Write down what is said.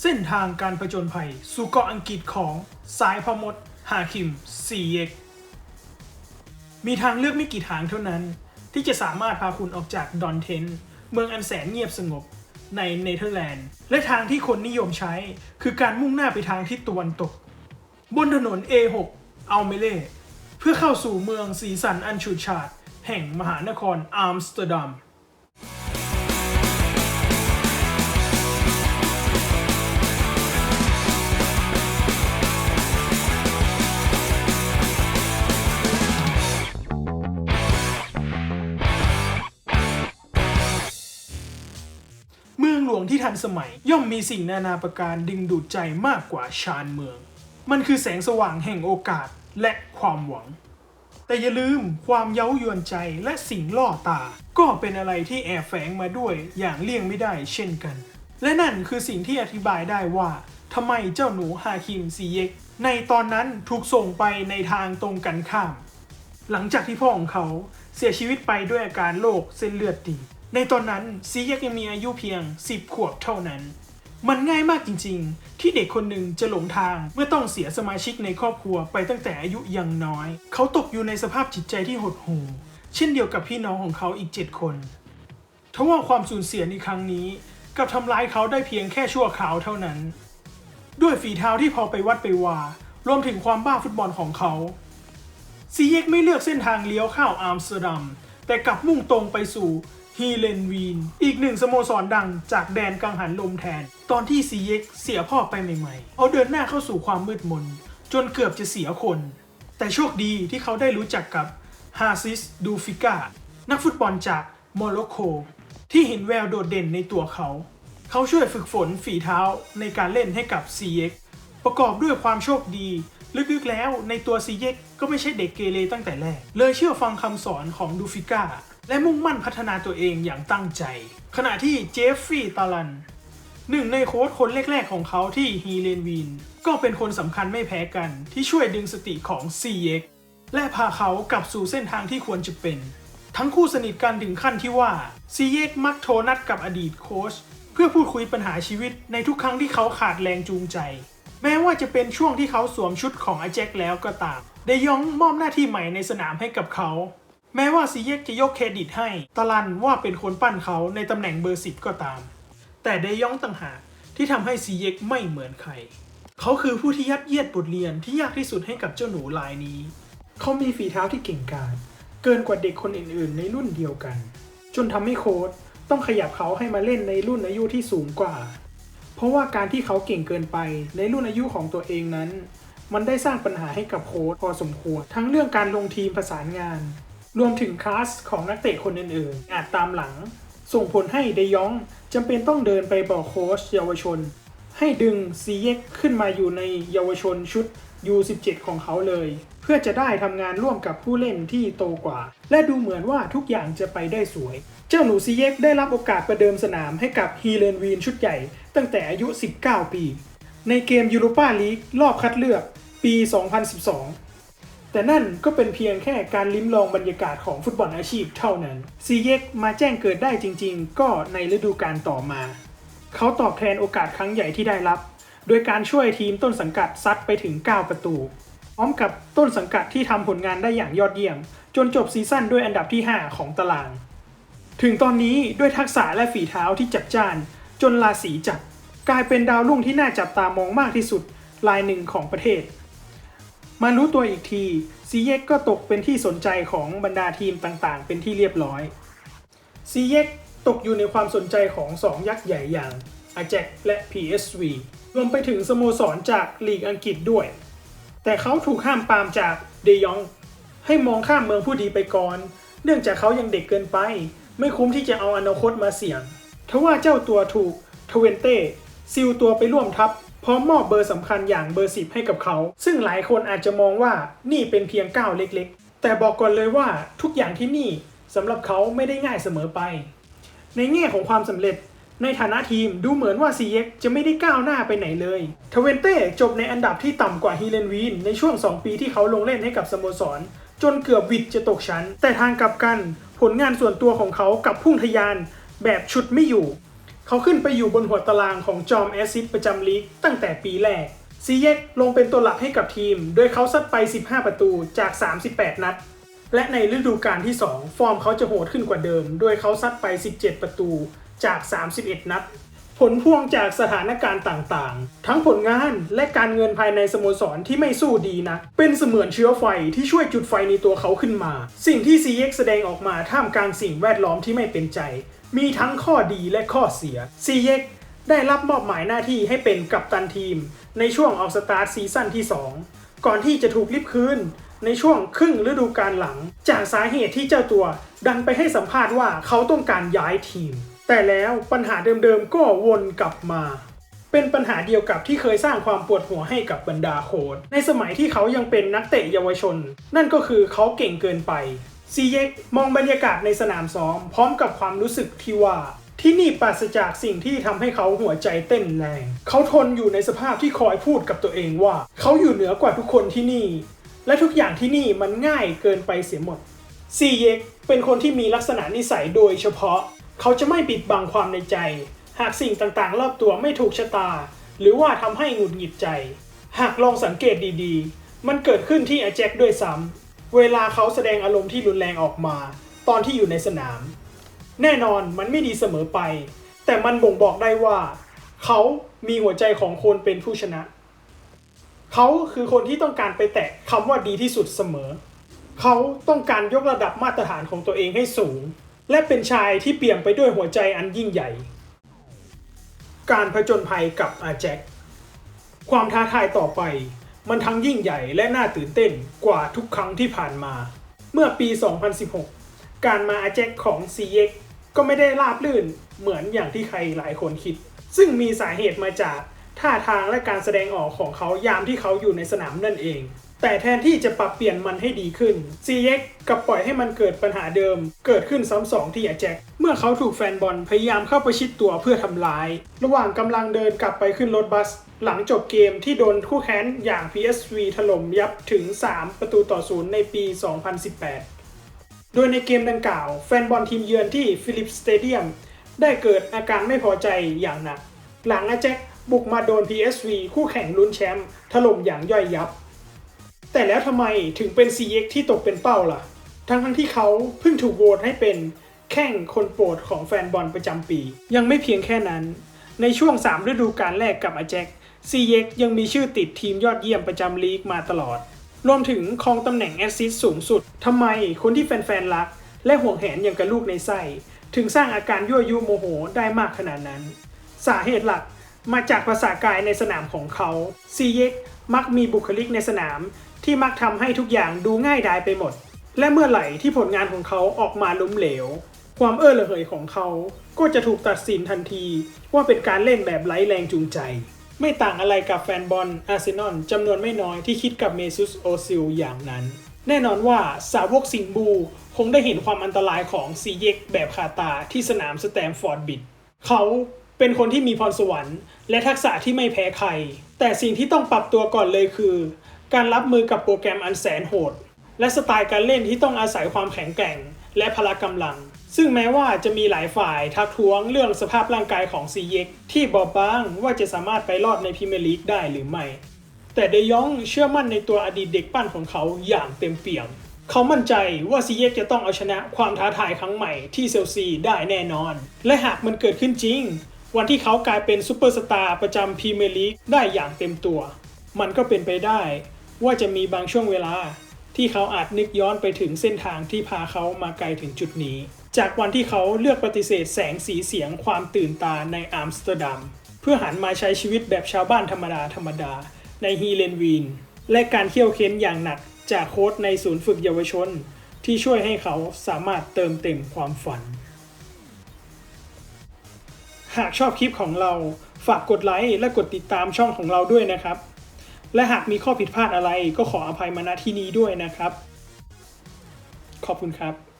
เส้นทางการผจญภัยสู่เกาะอังกฤษของสายพมดฮาคิมซีเอ็กมีทางเลือกไม่กี่ทางเท่านั้น ที่จะสามารถพาคุณออกจากดอนเทน เมืองอันแสนเงียบสงบในเนเธอร์แลนด์ และทางที่คนนิยมใช้คือการมุ่งหน้าไปทางทิศตะวันตก บนถนน A6 อัลเมเล่เพื่อเข้าสู่เมืองสีสันอันฉูดฉาดแห่งมหานครอัมสเตอร์ดัม งที่ทันสมัย ย่อมมีสิ่งนานาประการดึงดูดใจมากกว่าชานเมือง มันคือแสงสว่างแห่งโอกาสและความหวัง แต่อย่าลืมความเย้ายวนใจและสิ่งล่อตา ก็เป็นอะไรที่แอบแฝงมาด้วยอย่างเลี่ยงไม่ได้เช่นกัน และนั่นคือสิ่งที่อธิบายได้ว่าทำไมเจ้าหนูฮาคิมซีเยกในตอนนั้นถูกส่งไปในทางตรงกันข้าม หลังจากที่พ่อของเขาเสียชีวิตไปด้วยอาการโรคเส้นเลือดตีบ ในตอนนั้นซีเยกยังมีอายุเพียง 10 ขวบเท่านั้น มันง่ายมากจริงๆ ที่เด็กคนหนึ่งจะหลงทางเมื่อต้องเสียสมาชิกในครอบครัวไปตั้งแต่อายุยังน้อย เขาตกอยู่ในสภาพจิตใจที่หดหู่ เช่นเดียวกับพี่น้องของเขาอีก 7 คนทว่าความสูญเสียในครั้งนี้กับทำร้ายเขาได้เพียงแค่ชั่วคราวเท่านั้น ด้วยฝีเท้าที่พอไปวัดไปวารวมถึงความบ้าฟุตบอลของเขาซีเยกไม่เลือกเส้นทางเลี้ยวเข้าอัมสเตอร์ดัม แต่กลับมุ่งตรงไปสู่ ฮีเลนวีน อีกหนึ่งสโมสรดังจากแดนกังหันลมแทน ตอนที่ซีเยกเสียพ่อไปใหม่ๆเขาเดินหน้าเข้าสู่ความมืดมน จนเกือบจะเสียคน แต่โชคดีที่เขาได้รู้จักกับฮาซิสดูฟิกานักฟุตบอลจากโมร็อกโกที่เห็นแววโดดเด่นในตัวเขา เขาช่วยฝึกฝนฝีเท้าในการเล่นให้กับซีเยกประกอบด้วยความโชคดี ลึกๆแล้วในตัวซีเยกก็ไม่ใช่เด็กเกเรตั้งแต่แรก เลยเชื่อฟังคำสอนของดูฟิก้า และมุ่งมั่นพัฒนาตัวเองอย่างตั้งใจ ขณะที่เจฟฟรีย์ตาลันหนึ่งในโค้ชคนแรก ๆ ของเขาที่ฮีเลนวีนก็เป็นคนสำคัญไม่แพ้กันที่ช่วยดึงสติของซีเยกและพาเขากลับสู่เส้นทางที่ควรจะเป็น ทั้งคู่สนิทกันถึงขั้นที่ว่าซีเยกมักโทรนัดกับอดีตโค้ชเพื่อพูดคุยปัญหาชีวิตในทุกครั้งที่เขาขาดแรงจูงใจ แม้ว่าจะเป็นช่วงที่เขาสวมชุดของอาแจ็คแล้วก็ตามเดยองมอบหน้าที่ใหม่ในสนามให้กับเขา แม้ว่าซีเยกจะยกเครดิตให้ตาลันว่าเป็นคนปั้นเขาในตำแหน่งเบอร์สิบก็ตาม แต่เดยองต่างหากที่ทำให้ซีเยกไม่เหมือนใคร เขาคือผู้ที่ยัดเยียดบทเรียนที่ยากที่สุดให้กับเจ้าหนูลายนี้ เขามีฝีเท้าที่เก่งกาจเกินกว่าเด็กคนอื่นๆ ในรุ่นเดียวกัน จนทำให้โค้ชต้องขยับเขาให้มาเล่นในรุ่นอายุที่สูงกว่า เพราะว่าการที่เขาเก่งเกินไปในรุ่นอายุของตัวเองนั้น มันได้สร้างปัญหาให้กับโค้ชพอสมควร ทั้งเรื่องการลงทีมประสานงาน รวมถึงคลาสของนักเตะคนอื่นๆ อาจตามหลัง ส่งผลให้เดยองจำเป็นต้องเดินไปบอกโค้ชเยาวชน ให้ดึงซีเยกขึ้นมาอยู่ในเยาวชนชุด U17 ของเขาเลย เพื่อจะได้ทำงานร่วมกับผู้เล่นที่โตกว่า และดูเหมือนว่าทุกอย่างจะไปได้สวย เจ้าหนูซีเยกได้รับโอกาสประเดิมสนามให้กับฮีเลนวีนชุดใหญ่ ตั้งแต่อายุ 19 ปี ในเกมยูโรปาลีกรอบคัดเลือกปี 2012 แต่นั่นก็เป็นเพียงแค่การลิ้มลองบรรยากาศของฟุตบอลอาชีพเท่านั้นซีเยกมาแจ้งเกิดได้จริง ๆ ก็ในฤดูกาลต่อมา เขาตอบแทนโอกาสครั้งใหญ่ที่ได้รับ โดยการช่วยทีมต้นสังกัดซัดไปถึง 9 ประตู พร้อมกับต้นสังกัดที่ทำผลงานได้อย่างยอดเยี่ยม จนจบซีซั่นด้วยอันดับที่ 5 ของตาราง ถึงตอนนี้ด้วยทักษะและฝีเท้าที่จัดจ้าน จนราศีจับกลายเป็นดาวรุ่งที่น่าจับตามองมากที่สุดรายหนึ่งของประเทศ มารู้ตัวอีกทีซีเยกก็ตกเป็นที่สนใจของบรรดาทีมต่างๆ เป็นที่เรียบร้อยซีเยกตกอยู่ในความสนใจของ 2 ยักษ์ใหญ่อย่างอาแจกและ PSV รวมไปถึงสโมสรจากลีกอังกฤษด้วย แต่เขาถูกห้ามปามจากเดยอง ให้มองข้ามเมืองผู้ดีไปก่อน เนื่องจากเขายังเด็กเกินไป ไม่คุ้มที่จะเอาอนาคตมาเสี่ยงทว่าเจ้าตัวถูกทเวนเต้ซิลตัวไปร่วมทัพ พร้อมมอบเบอร์สำคัญอย่างเบอร์สิบให้กับเขา ซึ่งหลายคนอาจจะมองว่านี่เป็นเพียงก้าวเล็กๆ แต่บอกก่อนเลยว่าทุกอย่างที่นี่สำหรับเขาไม่ได้ง่ายเสมอไป ในแง่ของความสำเร็จในฐานะทีมดูเหมือนว่า CX จะไม่ได้ก้าวหน้าไปไหนเลยทเวนเต้จบในอันดับที่ต่ำกว่าฮีเลนวีนในช่วง 2 ปีที่เขาลงเล่นให้กับสโมสร จนเกือบวิดจะตกชั้น แต่ทางกลับกัน ผลงานส่วนตัวของเขากับพุ่งทะยานแบบชุดไม่อยู่ เขาขึ้นไปอยู่บนหัวตารางของจอมแอซิดประจำลีกตั้งแต่ปีแรกซีเยกลงเป็นตัวหลักให้กับทีม โดยเขาซัดไป 15 ประตูจาก 38 นัด และในฤดูกาลที่ 2 ฟอร์มเขาจะโหดขึ้นกว่าเดิม โดยเขาซัดไป 17 ประตูจาก 31 นัด ผลพวงจากสถานการณ์ต่างๆ ทั้งผลงานและการเงินภายในสโมสรที่ไม่สู้ดีนะ เป็นเสมือนเชื้อไฟที่ช่วยจุดไฟในตัวเขาขึ้นมา สิ่งที่ CX แสดงออกมาท่ามกลางสิ่งแวดล้อมที่ไม่เป็นใจ มีทั้งข้อดีและข้อเสีย CX ได้รับมอบหมายหน้าที่ให้เป็นกัปตันทีม ในช่วงออกสตาร์ทซีซั่นที่ 2 ก่อนที่จะถูกลิบคืนในช่วงครึ่งฤดูกาลหลัง จากสาเหตุที่เจ้าตัวดันไปให้สัมภาษณ์ว่าเขาต้องการย้ายทีม แต่แล้วปัญหาเดิมๆก็วนกลับมา เป็นปัญหาเดียวกับที่เคยสร้างความปวดหัวให้กับบรรดาโค้ชในสมัยที่เขายังเป็นนักเตะเยาวชน นั่นก็คือเขาเก่งเกินไป ซีเยกมองบรรยากาศในสนามซ้อม พร้อมกับความรู้สึกที่ว่า ที่นี่ปราศจากสิ่งที่ทำให้เขาหัวใจเต้นแรง เขาทนอยู่ในสภาพที่คอยพูดกับตัวเองว่า เขาอยู่เหนือกว่าทุกคนที่นี่ และทุกอย่างที่นี่มันง่ายเกินไปเสียหมดซีเยกเป็นคนที่มีลักษณะนิสัยโดยเฉพาะ เขาจะไม่ปิดบังความในใจ หากสิ่งต่างๆ รอบตัวไม่ถูกชะตา หรือว่าทำให้หงุดหงิดใจ หากลองสังเกตดีๆ มันเกิดขึ้นที่อาแจ็คด้วยซ้ำ เวลาเขาแสดงอารมณ์ที่รุนแรงออกมา ตอนที่อยู่ในสนาม แน่นอนมันไม่ดีเสมอไป แต่มันบ่งบอกได้ว่า เขามีหัวใจของคนเป็นผู้ชนะ เขาคือคนที่ต้องการไปแตะคำว่าดีที่สุดเสมอ เขาต้องการยกระดับมาตรฐานของตัวเองให้สูง และเป็นชายที่เปี่ยมไปด้วยหัวใจอันยิ่งใหญ่ การผจญภัยกับอาแจ็คความท้าทายต่อไป มันทั้งยิ่งใหญ่และน่าตื่นเต้นกว่าทุกครั้งที่ผ่านมา เมื่อปี 2016 การมาอาแจ็คของ CX ก็ไม่ได้ราบลื่นเหมือนอย่างที่ใครหลายคนคิด ซึ่งมีสาเหตุมาจากท่าทางและการแสดงออกของเขายามที่เขาอยู่ในสนามนั่นเอง แต่แทนที่จะปรับเปลี่ยนมันให้ดีขึ้น CX กลับปล่อยให้มันเกิดปัญหาเดิม เกิดขึ้นซ้ำสองที่อาแจ็ค เมื่อเขาถูกแฟนบอลพยายามเข้าประชิดตัวเพื่อทำร้าย ระหว่างกำลังเดินกลับไปขึ้นรถบัส หลังจบเกมที่โดนคู่แค้นอย่าง PSV ถล่มยับถึง 3 ประตูต่อศูนย์ในปี 2018 โดยในเกมดังกล่าว แฟนบอลทีมเยือนที่ฟิลิปสเตเดียมได้เกิดอาการไม่พอใจอย่างหนัก หลังอาแจ็คบุกมาโดน PSV คู่แข่งลุ้นแชมป์ถล่มอย่างย่อยยับ แต่แล้วทำไมถึงเป็น CX ที่ตกเป็นเป้าล่ะ ทั้งทั้งที่เขาเพิ่งถูกโหวตให้เป็นแข่งคนโปรดของแฟนบอลประจำปี ยังไม่เพียงแค่นั้น ในช่วง 3 ฤดูกาลแรกกับอาแจ็ค CX ยังมีชื่อติดทีมยอดเยี่ยมประจำลีกมาตลอด รวมถึงครองตำแหน่งแอสซิสต์สูงสุดทำไมคนที่แฟนๆรัก และห่วงแหนอย่างกับลูกในไส้ถึงสร้างอาการยั่วยุโมโหได้มากขนาดนั้น สาเหตุหลักมาจากภาษากายในสนามของเขา CX มักมีบุคลิกในสนาม ที่มักทำให้ทุกอย่างดูง่ายดายไปหมด และเมื่อไหร่ที่ผลงานของเขาออกมาล้มเหลว ความเอ้อระเหยของเขา ก็จะถูกตัดสินทันทีว่าเป็นการเล่นแบบไร้แรงจูงใจ ไม่ต่างอะไรกับแฟนบอลอาร์เซนอลจำนวนไม่น้อยที่คิดกับเมซุสโอซิลอย่างนั้น แน่นอนว่าสาวกสิงบู คงได้เห็นความอันตรายของซีเยกแบบคาตาที่สนามสแตมฟอร์ดบิดเขาเป็นคนที่มีพรสวรรค์ และทักษะที่ไม่แพ้ใคร แต่สิ่งที่ต้องปรับตัวก่อนเลยคือ การรับมือกับโปรแกรมอันแสนโหด และสไตล์การเล่นที่ต้องอาศัยความแข็งแกร่ง และพละกำลัง ซึ่งแม้ว่าจะมีหลายฝ่ายทักท้วงเรื่องสภาพร่างกายของซีเยกที่บอบบางว่าจะสามารถไปรอดในพรีเมียร์ลีกได้หรือไม่ แต่เดยองเชื่อมั่นในตัวอดีตเด็กปั้นของเขาอย่างเต็มเปี่ยม เขามั่นใจว่าซีเยกจะต้องเอาชนะความท้าทายครั้งใหม่ที่เซลซีได้แน่นอน และหากมันเกิดขึ้นจริง วันที่เขากลายเป็นซูเปอร์สตาร์ประจำพรีเมียร์ลีกได้อย่างเต็มตัว มันก็เป็นไปได้ ว่าจะมีบางช่วงเวลาที่เขาอาจนึกย้อนไปถึงเส้นทางที่พาเขามาไกลถึงจุดนี้ จากวันที่เขาเลือกปฏิเสธแสงสีเสียงความตื่นตาในอัมสเตอร์ดัม เพื่อหันมาใช้ชีวิตแบบชาวบ้านธรรมดาธรรมดาในฮีเลนวีน และการเขี่ยวเค้นอย่างหนักจากโค้ชในศูนย์ฝึกเยาวชน ที่ช่วยให้เขาสามารถเติมเต็มความฝัน หากชอบคลิปของเราฝากกดไลค์และกดติดตามช่องของเราด้วยนะครับ และหากมีข้อผิดพลาดอะไรก็ขออภัยมาณที่นี้ด้วยนะครับ ขอบคุณครับ